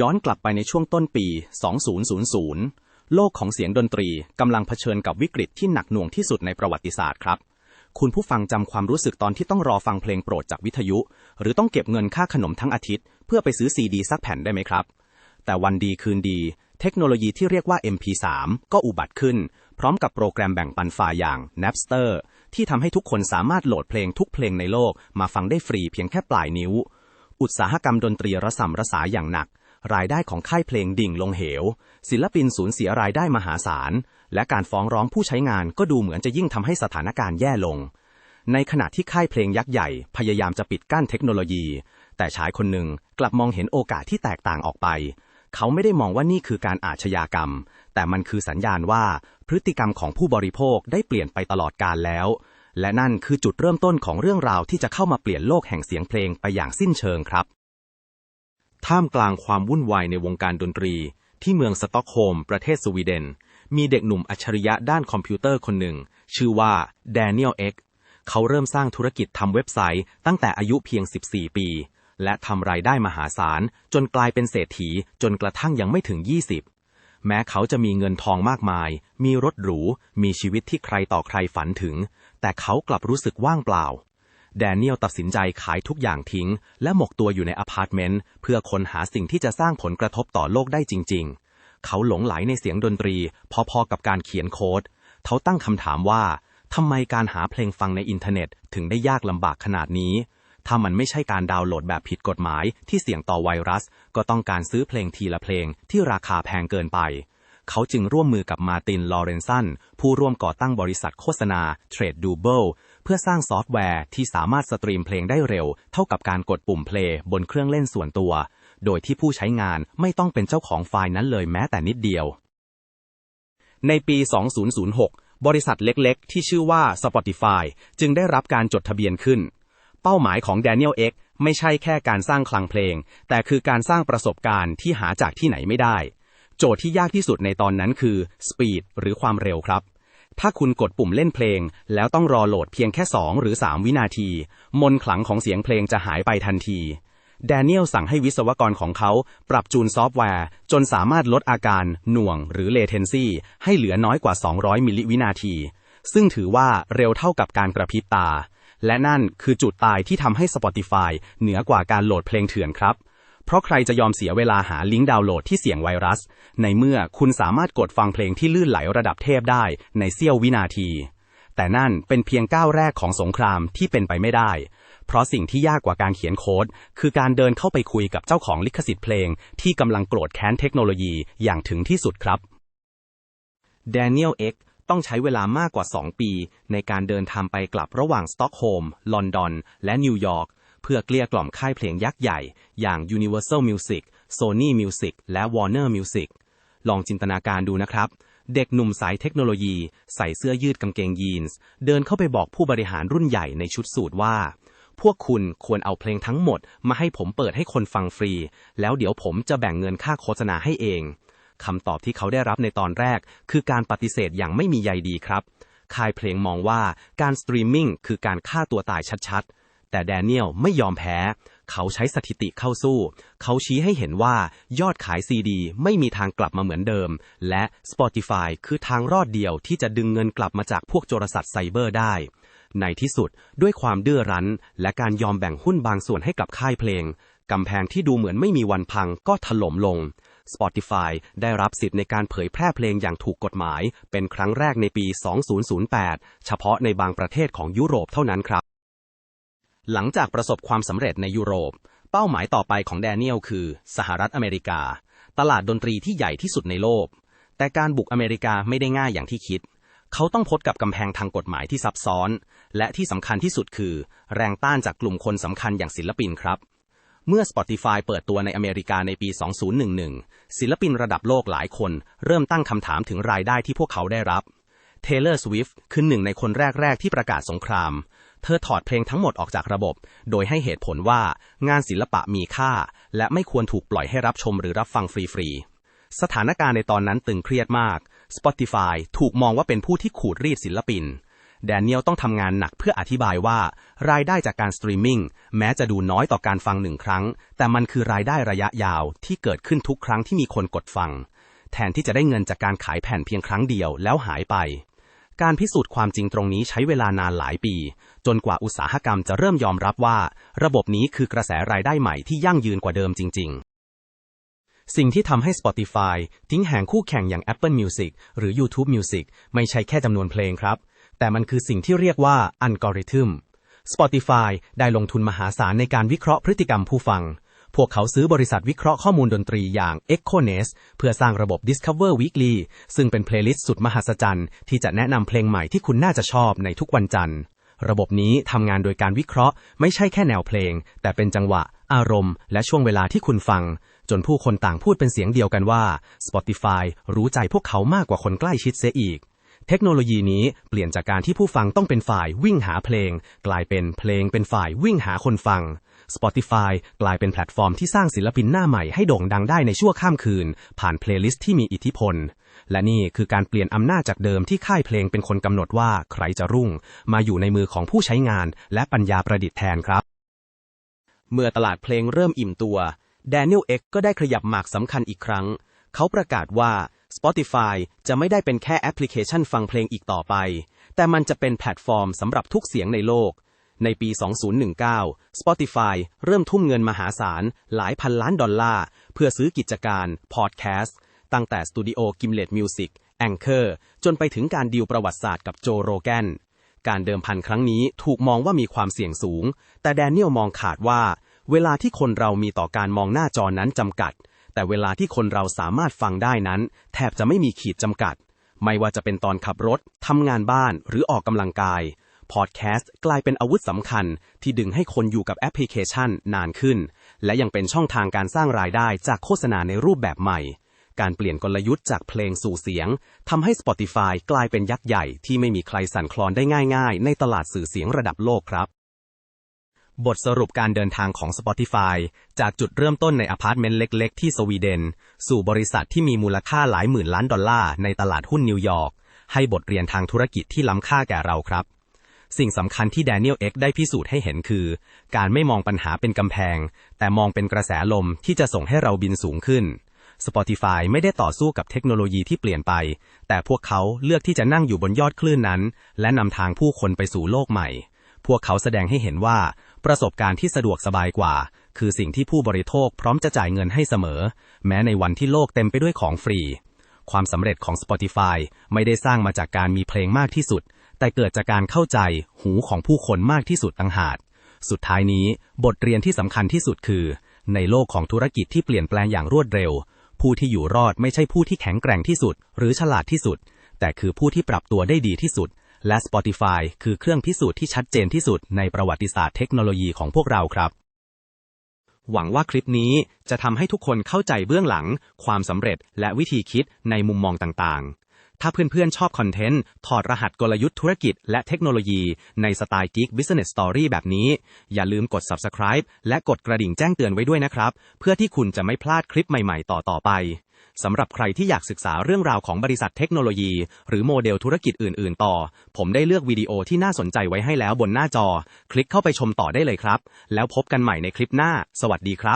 ย้อนกลับไปในช่วงต้นปี 2000 โลกของเสียงดนตรีกำลังเผชิญกับวิกฤตที่หนักหน่วงที่สุดในประวัติศาสตร์ครับ คุณผู้ฟังจำความรู้สึกตอนที่ต้องรอฟังเพลงโปรดจากวิทยุ หรือต้องเก็บเงินค่าขนมทั้งอาทิตย์ เพื่อไปซื้อซีดีสักแผ่นได้ไหมครับ แต่วันดีคืนดี เทคโนโลยีที่เรียกว่า MP3 ก็อุบัติขึ้น พร้อมกับโปรแกรมแบ่งปันไฟล์อย่าง Napster ที่ทำให้ทุกคนสามารถโหลดเพลงทุกเพลงในโลกมาฟังได้ฟรีเพียงแค่ปลายนิ้ว อุตสาหกรรมดนตรีระสำระสายอย่างหนัก รายได้ของค่ายเพลงดิ่งลงเหว ศิลปินสูญเสียรายได้มหาศาล และการฟ้องร้องผู้ใช้งานก็ดูเหมือนจะยิ่งทำให้สถานการณ์แย่ลง ในขณะที่ค่ายเพลงยักษ์ใหญ่พยายามจะปิดกั้นเทคโนโลยี แต่ชายคนหนึ่งกลับมองเห็นโอกาสที่แตกต่างออกไป เขาไม่ได้มองว่านี่คือการอาชญากรรม แต่มันคือสัญญาณว่าพฤติกรรมของผู้บริโภคได้เปลี่ยนไปตลอดกาลแล้ว และนั่นคือจุดเริ่มต้นของเรื่องราวที่จะเข้ามาเปลี่ยนโลกแห่งเสียงเพลงไปอย่างสิ้นเชิงครับ ท่ามกลางความวุ่นวายในวงการดนตรี ที่เมืองสต็อกโฮล์มประเทศสวีเดน มีเด็กหนุ่มอัจฉริยะด้านคอมพิวเตอร์คนหนึ่ง ชื่อว่าแดเนียลเอ็กเขาเริ่มสร้างธุรกิจทำเว็บไซต์ ตั้งแต่อายุเพียง 14 ปี และทำรายได้มหาศาล จนกลายเป็นเศรษฐีจนกระทั่งยังไม่ถึง 20 แม้เขาจะมีเงินทองมากมาย มีรถหรู มีชีวิตที่ใครต่อใครฝันถึง แต่เขากลับรู้สึกว่างเปล่า แดเนียลตัดสินใจขายทุกอย่างทิ้ง และหมกตัวอยู่ในอพาร์ตเมนต์เพื่อค้นหาสิ่งที่จะสร้างผลกระทบต่อโลกได้จริง ๆ เขาหลงไหลในเสียงดนตรี พอๆกับการเขียนโค้ด เขาตั้งคำถามว่าทำไมการหาเพลงฟังในอินเทอร์เน็ต ถึงได้ยากลำบากขนาดนี้ ถ้ามันไม่ใช่การดาวน์โหลดแบบผิดกฎหมายที่เสี่ยงต่อไวรัส ก็ต้องการซื้อเพลงทีละเพลงที่ราคาแพงเกินไป เขาจึงร่วมมือกับมาติน ลอเรนสันผู้ร่วมก่อตั้งบริษัทโฆษณา Trade d o u b l e เพื่อสร้างซอฟต์แวร์ที่สามารถสตรีมเพลงได้เร็ว เท่ากับการกดปุ่มเพลย์บนเครื่องเล่นส่วนตัว โดยที่ผู้ใช้งานไม่ต้องเป็นเจ้าของไฟล์นั้นเลยแม้แต่นิดเดียว ในปี 2006 บริษัทเล็กๆ ที่ชื่อว่า Spotify จึงได้รับการจดทะเบียนขึ้น เป้าหมายของ Daniel X ไม่ใช่แค่การสร้างคลังเพลง แต่คือการสร้างประสบการณ์ที่หาจากที่ไหนไม่ได้ โจทย์ที่ยากที่สุดในตอนนั้นคือ Speed หรือความเร็วครับ ถ้าคุณกดปุ่มเล่นเพลง แล้วต้องรอโหลดเพียงแค่ 2 หรือ 3 วินาที มนขลังของเสียงเพลงจะหายไปทันทีแดเนียลสั่งให้วิศวกรของเขา ปรับจูนซอฟต์แวร์ จนสามารถลดอาการหน่วงหรือ latency ให้เหลือน้อยกว่า 200 มิลลิวินาที ซึ่งถือว่าเร็วเท่ากับการกระพริบตา และนั่นคือจุดตายที่ทำให้ Spotify เหนือกว่าการโหลดเพลงเถื่อนครับ เพราะใครจะยอมเสียเวลาหาลิงก์ดาวน์โหลดที่เสี่ยงไวรัส ในเมื่อคุณสามารถกดฟังเพลงที่ลื่นไหลระดับเทพได้ในเสี้ยววินาที แต่นั่นเป็นเพียงก้าวแรกของสงครามที่เป็นไปไม่ได้ เพราะสิ่งที่ยากกว่าการเขียนโค้ด คือการเดินเข้าไปคุยกับเจ้าของลิขสิทธิ์เพลง ที่กำลังโกรธแค้นเทคโนโลยีอย่างถึงที่สุดครับ Daniel X ต้องใช้เวลามากกว่า 2 ปี ในการเดินทางไปกลับระหว่างสต็อกโฮล์ม ลอนดอน และนิวยอร์ก เพื่อเกลี้ยกล่อมค่ายเพลงยักษ์ใหญ่อย่าง Universal Music Sony Music และ Warner Music ลองจินตนาการดูนะครับ เด็กหนุ่มสายเทคโนโลยี ใส่เสื้อยืดกางเกงยีนส์ เดินเข้าไปบอกผู้บริหารรุ่นใหญ่ในชุดสูทว่า พวกคุณควรเอาเพลงทั้งหมด มาให้ผมเปิดให้คนฟังฟรี แล้วเดี๋ยวผมจะแบ่งเงินค่าโฆษณาให้เองคำตอบที่เขาได้รับในตอนแรก คือการปฏิเสธอย่างไม่มีใยดีครับ ค่ายเพลงมองว่าการสตรีมมิ่งคือการฆ่าตัวตายชัดๆ แต่แดเนียลไม่ยอมแพ้ เขาใช้สถิติเข้าสู้ เขาชี้ให้เห็นว่ายอดขายซีดี ไม่มีทางกลับมาเหมือนเดิม และ Spotify คือทางรอดเดียวที่จะดึงเงินกลับมาจากพวกโจรสลัดไซเบอร์ได้ ในที่สุดด้วยความดื้อรั้น และการยอมแบ่งหุ้นบางส่วนให้กับค่ายเพลงกำแพงที่ดูเหมือนไม่มีวันพังก็ถล่มลง Spotify ได้รับสิทธิ์ในการเผยแพร่เพลงอย่างถูกกฎหมาย เป็นครั้งแรกในปี 2008 เฉพาะในบางประเทศของยุโรปเท่านั้นครับ หลังจากประสบความสำเร็จในยุโรป เป้าหมายต่อไปของแดเนียลคือ สหรัฐอเมริกา ตลาดดนตรีที่ใหญ่ที่สุดในโลก แต่การบุกอเมริกาไม่ได้ง่ายอย่างที่คิด เขาต้องพบกับกำแพงทางกฎหมายที่ซับซ้อน และที่สำคัญที่สุดคือ แรงต้านจากกลุ่มคนสำคัญอย่างศิลปินครับเมื่อ Spotify เปิดตัวในอเมริกาในปี 2011 ศิลปินระดับโลกหลายคนเริ่มตั้งคำถามถึงรายได้ที่พวกเขาได้รับ Taylor Swift คือหนึ่งในคนแรก ๆ ที่ประกาศสงคราม เธอถอดเพลงทั้งหมดออกจากระบบ โดยให้เหตุผลว่างานศิลปะมีค่า และไม่ควรถูกปล่อยให้รับชมหรือรับฟังฟรีๆ สถานการณ์ในตอนนั้นตึงเครียดมาก Spotify ถูกมองว่าเป็นผู้ที่ขูดรีดศิลปิน แดเนียลต้องทำงานหนักเพื่ออธิบายว่า รายได้จากการสตรีมมิ่งแม้จะดูน้อยต่อการฟังหนึ่งครั้ง แต่มันคือรายได้ระยะยาวที่เกิดขึ้นทุกครั้งที่มีคนกดฟัง แทนที่จะได้เงินจากการขายแผ่นเพียงครั้งเดียวแล้วหายไป การพิสูจน์ความจริงตรงนี้ใช้เวลานานหลายปี จนกว่าอุตสาหกรรมจะเริ่มยอมรับว่า ระบบนี้คือกระแสรายได้ใหม่ที่ยั่งยืนกว่าเดิมจริง ๆ สิ่งที่ทำให้ Spotify ทิ้งแห่งคู่แข่งอย่าง Apple Music หรือ YouTube Music ไม่ใช่แค่จำนวนเพลงครับ แต่มันคือสิ่งที่เรียกว่าอัลกอริทึม Spotify ได้ลงทุนมหาศาลในการวิเคราะห์พฤติกรรมผู้ฟัง พวกเขาซื้อบริษัทวิเคราะห์ข้อมูลดนตรีอย่าง Echones เพื่อสร้างระบบ Discover Weekly ซึ่งเป็นเพลย์ลิสต์สุดมหัศจรรย์ที่จะแนะนำเพลงใหม่ที่คุณน่าจะชอบในทุกวันจันทร์ ระบบนี้ทำงานโดยการวิเคราะห์ ไม่ใช่แค่แนวเพลง แต่เป็นจังหวะ อารมณ์ และช่วงเวลาที่คุณฟัง จนผู้คนต่างพูดเป็นเสียงเดียวกันว่า Spotify รู้ใจพวกเขามากกว่าคนใกล้ชิดเสียอีกเทคโนโลยีนี้เปลี่ยนจากการที่ผู้ฟังต้องเป็นฝ่ายวิ่งหาเพลง กลายเป็นเพลงเป็นฝ่ายวิ่งหาคนฟัง Spotify กลายเป็นแพลตฟอร์มที่สร้างศิลปินหน้าใหม่ให้โด่งดังได้ในชั่วข้ามคืน ผ่านเพลย์ลิสต์ที่มีอิทธิพล และนี่คือการเปลี่ยนอำนาจจากเดิมที่ค่ายเพลงเป็นคนกำหนดว่าใครจะรุ่ง มาอยู่ในมือของผู้ใช้งาน และปัญญาประดิษฐ์แทนครับ เมื่อตลาดเพลงเริ่มอิ่มตัว Daniel Ek ก็ได้ขยับหมากสำคัญอีกครั้ง เขาประกาศว่า Spotify จะไม่ได้เป็นแค่แอปพลิเคชันฟังเพลงอีกต่อไป แต่มันจะเป็นแพลตฟอร์มสำหรับทุกเสียงในโลก ในปี 2019 Spotify เริ่มทุ่มเงินมหาศาลหลายพันล้านดอลลาร์ เพื่อซื้อกิจการพอดแคสต์ตั้งแต่สตูดิโอ Gimlet Music Anchor จนไปถึงการดีลประวัติศาสตร์กับโจโรแกนการเดิมพันครั้งนี้ถูกมองว่ามีความเสี่ยงสูง แต่แดเนียลมองขาดว่า เวลาที่คนเรามีต่อการมองหน้าจอนั้นจำกัด แต่เวลาที่คนเราสามารถฟังได้นั้น แทบจะไม่มีขีดจำกัด ไม่ว่าจะเป็นตอนขับรถทำงานบ้านหรือออกกำลังกาย พอดแคสต์กลายเป็นอาวุธสำคัญที่ดึงให้คนอยู่กับแอปพลิเคชันนานขึ้น และยังเป็นช่องทางการสร้างรายได้จากโฆษณาในรูปแบบใหม่ การเปลี่ยนกลยุทธ์จากเพลงสู่เสียงทำให้ Spotify กลายเป็นยักษ์ใหญ่ที่ไม่มีใครสั่นคลอนได้ง่าย ๆ ในตลาดสื่อเสียงระดับโลกครับบทสรุปการเดินทางของ Spotify จากจุดเริ่มต้นในอพาร์ตเมนต์เล็ก ๆ ที่สวีเดน สู่บริษัทที่มีมูลค่าหลายหมื่นล้านดอลลาร์ในตลาดหุ้นนิวยอร์ก ให้บทเรียนทางธุรกิจที่ล้ำค่าแก่เราครับ สิ่งสำคัญที่แดเนียลเอ็กได้พิสูจน์ให้เห็นคือ การไม่มองปัญหาเป็นกำแพง แต่มองเป็นกระแสลมที่จะส่งให้เราบินสูงขึ้น Spotify ไม่ได้ต่อสู้กับเทคโนโลยีที่เปลี่ยนไป แต่พวกเขาเลือกที่จะนั่งอยู่บนยอดคลื่นนั้น และนำทางผู้คนไปสู่โลกใหม่ พวกเขาแสดงให้เห็นว่า ประสบการณ์ที่สะดวกสบายกว่า คือสิ่งที่ผู้บริโภคพร้อมจะจ่ายเงินให้เสมอ แม้ในวันที่โลกเต็มไปด้วยของฟรี ความสำเร็จของ Spotify ไม่ได้สร้างมาจากการมีเพลงมากที่สุด แต่เกิดจากการเข้าใจหูของผู้คนมากที่สุดต่างหาก สุดท้ายนี้บทเรียนที่สำคัญที่สุดคือ ในโลกของธุรกิจที่เปลี่ยนแปลงอย่างรวดเร็ว ผู้ที่อยู่รอดไม่ใช่ผู้ที่แข็งแกร่งที่สุด หรือฉลาดที่สุด แต่คือผู้ที่ปรับตัวได้ดีที่สุด และ Spotify คือเครื่องพิสูจน์ที่ชัดเจนที่สุดในประวัติศาสตร์เทคโนโลยีของพวกเราครับหวังว่าคลิปนี้จะทำให้ทุกคนเข้าใจเบื้องหลัง ความสำเร็จและวิธีคิดในมุมมองต่างๆ ถ้าเพื่อนๆ ชอบคอนเทนต์ ถอดรหัสกลยุทธ์ธุรกิจและเทคโนโลยีในสไตล์ Geek Business Story แบบนี้ อย่าลืมกด subscribe และกดกระดิ่งแจ้งเตือนไว้ด้วยนะครับ เพื่อที่คุณจะไม่พลาดคลิปใหม่ๆ ต่อๆไปสำหรับใครที่อยากศึกษาเรื่องราวของบริษัทเทคโนโลยี หรือโมเดลธุรกิจอื่นๆ ต่อ ผมได้เลือกวิดีโอที่น่าสนใจไว้ให้แล้วบนหน้าจอ คลิกเข้าไปชมต่อได้เลยครับ แล้วพบกันใหม่ในคลิปหน้า สวัสดีครับ